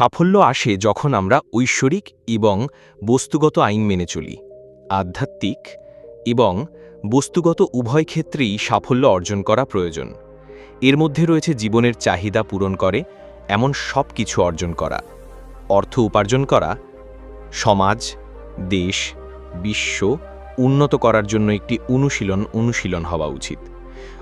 সাফল্য আসে যখন আমরা ঐশ্বরিক এবং বস্তুগত আইন মেনে চলি, আধ্যাত্মিক এবং বস্তুগত উভয় ক্ষেত্রেই সাফল্য অর্জন করা প্রয়োজন। এর মধ্যে রয়েছে জীবনের চাহিদা পূরণ করে, এমন সব কিছু অর্জন করা, অর্থ উপার্জন করা, সমাজ, দেশ, বিশ্ব উন্নত করার জন্য একটি অনুশীলন অনুশীলন হওয়া উচিত।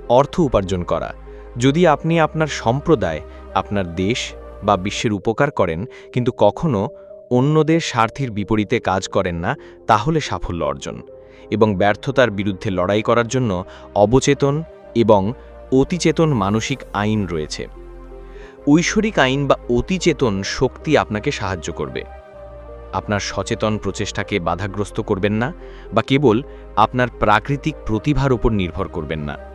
অর্থ উপার্জন করা, যদি আপনি আপনার সম্প্রদায়, আপনার দেশ বা বিশ্বের উপকার করেন, কিন্তু কখনও অন্যদের স্বার্থের বিপরীতে কাজ করেন না, তাহলে সাফল্য অর্জন। এবং ব্যর্থতার বিরুদ্ধে লড়াই করার জন্য অবচেতন এবং অতিচেতন মানসিক আইন রয়েছে। ঐশ্বরিক আইন বা অতিচেতন শক্তি আপনাকে সাহায্য করবে। আপনার সচেতন প্রচেষ্টাকে বাধাগ্রস্ত করবেন না বা কেবল আপনার প্রাকৃতিক প্রতিভার উপর নির্ভর করবেন না।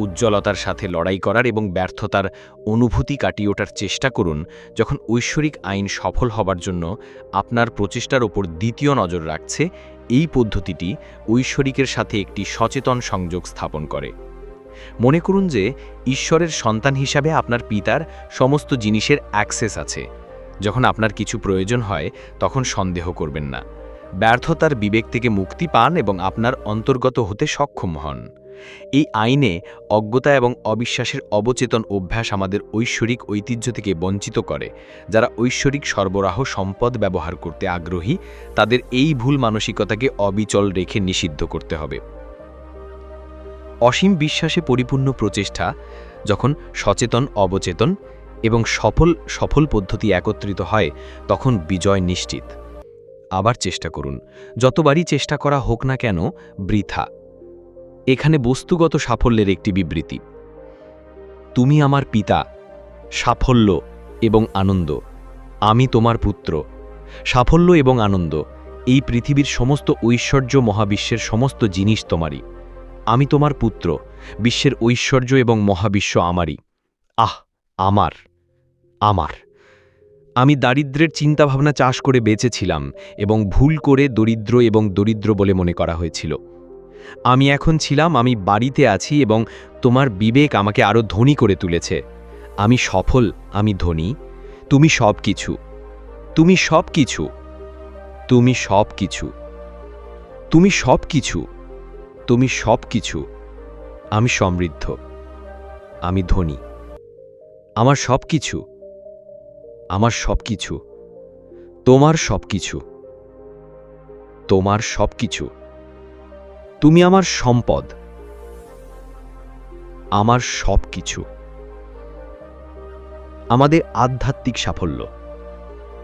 উজ্জ্বলতার সাথে লড়াই করার এবং ব্যর্থতার অনুভূতি কাটিয়ে ওঠার চেষ্টা করুন যখন ঐশ্বরিক আইন সফল হবার জন্য আপনার প্রচেষ্টার ওপর দ্বিতীয় নজর রাখছে, এই পদ্ধতিটি ঐশ্বরিকের সাথে একটি সচেতন সংযোগ স্থাপন করে। মনে করুন যে ঈশ্বরের সন্তান হিসাবে আপনার পিতার সমস্ত জিনিসের অ্যাক্সেস আছে। যখন আপনার কিছু প্রয়োজন হয়, তখন সন্দেহ করবেন না। ব্যর্থতার বিবেক থেকে মুক্তি পান এবং আপনার অন্তর্গত হতে সক্ষম হন। এই আইনে অজ্ঞতা এবং অবিশ্বাসের অবচেতন অভ্যাস আমাদের ঐশ্বরিক ঐতিহ্য থেকে বঞ্চিত করে, যারা ঐশ্বরিক সরবরাহ সম্পদ ব্যবহার করতে আগ্রহী, তাদের এই ভুল মানসিকতাকে অবিচল রেখে নিষিদ্ধ করতে হবে। অসীম বিশ্বাসে পরিপূর্ণ প্রচেষ্টা, যখন সচেতন, অবচেতন এবং সফল সফল পদ্ধতি একত্রিত হয়, তখন বিজয় নিশ্চিত। আবার চেষ্টা করুন। যতবারই চেষ্টা করা হোক না কেন, বৃথা। এখানে বস্তুগত সাফল্যের একটি বিবৃতি। তুমি আমার পিতা, সাফল্য এবং আনন্দ। আমি তোমার পুত্র, সাফল্য এবং আনন্দ। এই পৃথিবীর সমস্ত ঐশ্বর্য মহাবিশ্বের সমস্ত জিনিস তোমারই। আমি তোমার পুত্র, বিশ্বের ঐশ্বর্য এবং মহাবিশ্ব আমারই। আহ, আমার আমার। আমি দারিদ্রের চিন্তাভাবনা চাষ করে বেঁচেছিলাম এবং ভুল করে দরিদ্র এবং দরিদ্র বলে মনে করা হয়েছিল। আমি এখন ছিলাম, আমি বাড়িতে আছি এবং তোমার বিবেক আমাকে আরও ধনী করে তুলেছে। আমি সফল, আমি ধনী। তুমি সব কিছু তুমি সব কিছু তুমি সব কিছু তুমি সব কিছু তুমি সব কিছু আমি সমৃদ্ধ। আমি ধনী। আমার সব কিছু আমার সব কিছু তোমার সব কিছু তোমার সব কিছু তুমি আমার সম্পদ, আমার সব কিছু আমাদের আধ্যাত্মিক সাফল্য।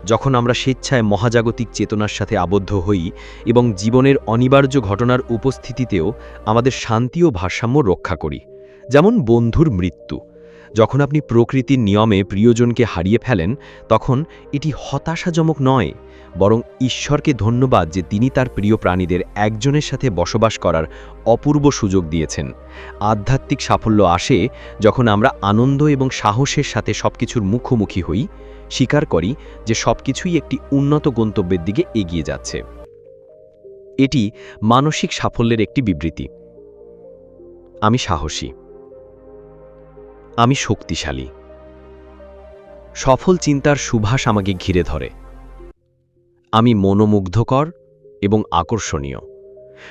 যখন আমরা স্বেচ্ছায় মহাজাগতিক চেতনার সাথে আবদ্ধ হই এবং জীবনের অনিবার্য ঘটনার উপস্থিতিতেও আমাদের শান্তি ও ভারসাম্য রক্ষা করি, যেমন বন্ধুর মৃত্যু। যখন আপনি প্রকৃতির নিয়মে প্রিয়জনকে হারিয়ে ফেলেন, তখন এটি হতাশাজনক নয়, বরং ঈশ্বরকে ধন্যবাদ যে তিনি তার প্রিয় প্রাণীদের একজনের সাথে বসবাস করার অপূর্ব সুযোগ দিয়েছেন। আধ্যাত্মিক সাফল্য আসে যখন আমরা আনন্দ এবং সাহসের সাথে সবকিছুর মুখোমুখি হই, স্বীকার করি যে সবকিছুই একটি উন্নত গন্তব্যের দিকে এগিয়ে যাচ্ছে। এটি মানসিক সাফল্যের একটি বিবৃতি। আমি সাহসী। আমি শক্তিশালী। সফল চিন্তার সুভাষ আমাকে ঘিরে ধরে। আমি মনোমুগ্ধকর এবং আকর্ষণীয়।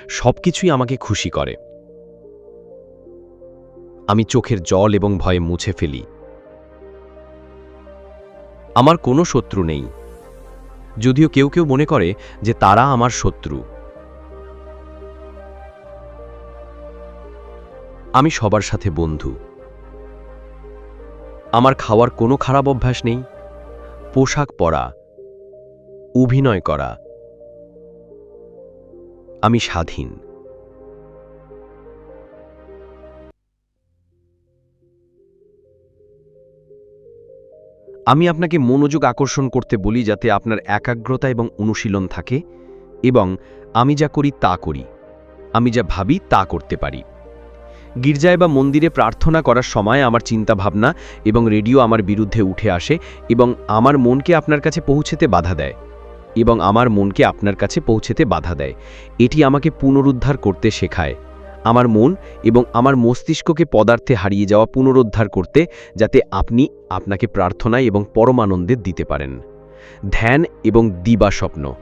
সবকিছুই আমাকে খুশি করে। আমি চোখের জল এবং ভয়ে মুছে ফেলি। আমার কোনো শত্রু নেই। যদিও কেউ কেউ মনে করে যে তারা আমার শত্রু। আমি সবার সাথে বন্ধু। আমার খাওয়ার কোনো খারাপ অভ্যাস নেই। পোশাক পরা, অভিনয় করা। আমি স্বাধীন। আমি আপনাকে মনোযোগ আকর্ষণ করতে বলি যাতে আপনার একাগ্রতা এবং অনুশীলন থাকে এবং আমি যা করি তা করি। আমি যা ভাবি তা করতে পারি। গির্জায় বা মন্দিরে প্রার্থনা করার সময় আমার চিন্তাভাবনা এবং রেডিও আমার বিরুদ্ধে উঠে আসে এবং আমার মনকে আপনার কাছে পৌঁছেতে বাধা দেয় এবং আমার মনকে আপনার কাছে পৌঁছেতে বাধা দেয়। এটি আমাকে পুনরুদ্ধার করতে শেখায়। আমার মন এবং আমার মস্তিষ্ককে পদার্থে হারিয়ে যাওয়া পুনরুদ্ধার করতে যাতে আপনি আপনাকে প্রার্থনায় এবং পরমানন্দে দিতে পারেন। ধ্যান এবং দিবা স্বপ্ন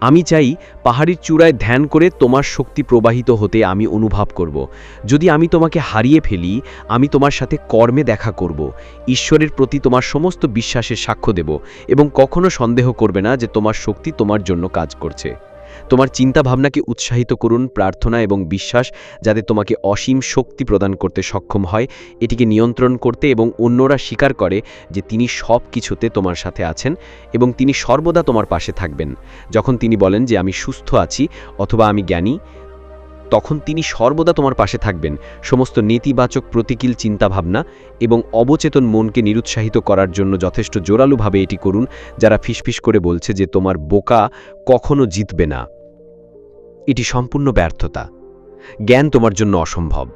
আমি চাই পাহাড়ির চূড়ায় ধ্যান করে তোমার শক্তি প্রবাহিত হতে আমি অনুভব করব। যদি আমি তোমাকে হারিয়ে ফেলি, আমি তোমার সাথে কর্মে দেখা করব। ঈশ্বরের প্রতি তোমার সমস্ত বিশ্বাসের সাক্ষ্য দেব এবং কখনো সন্দেহ করবে না যে তোমার শক্তি তোমার জন্য কাজ করছে। তোমার চিন্তা ভাবনাকে উৎসাহিত করুন, প্রার্থনা এবং বিশ্বাস যাতে তোমাকে অসীম শক্তি প্রদান করতে সক্ষম হয়। এটিকে নিয়ন্ত্রণ করতে এবং অন্যরা স্বীকার করে যে তিনি সব কিছুতে তোমার সাথে আছেন এবং তিনি সর্বদা তোমার পাশে থাকবেন। যখন তিনি বলেন যে, আমি সুস্থ আছি অথবা আমি জ্ঞানী তখন তিনি সর্বদা তোমার পাশে থাকবেন। সমস্ত নেতিবাচক প্রতিকূল চিন্তাভাবনা এবং অবচেতন মনকে নিরুৎসাহিত করার জন্য যথেষ্ট জোরালোভাবে এটি করুন, যারা ফিসফিস করে বলছে যে তোমার বোকা কখনো জিতবে না। এটি সম্পূর্ণ ব্যর্থতা। জ্ঞান তোমার জন্য অসম্ভব।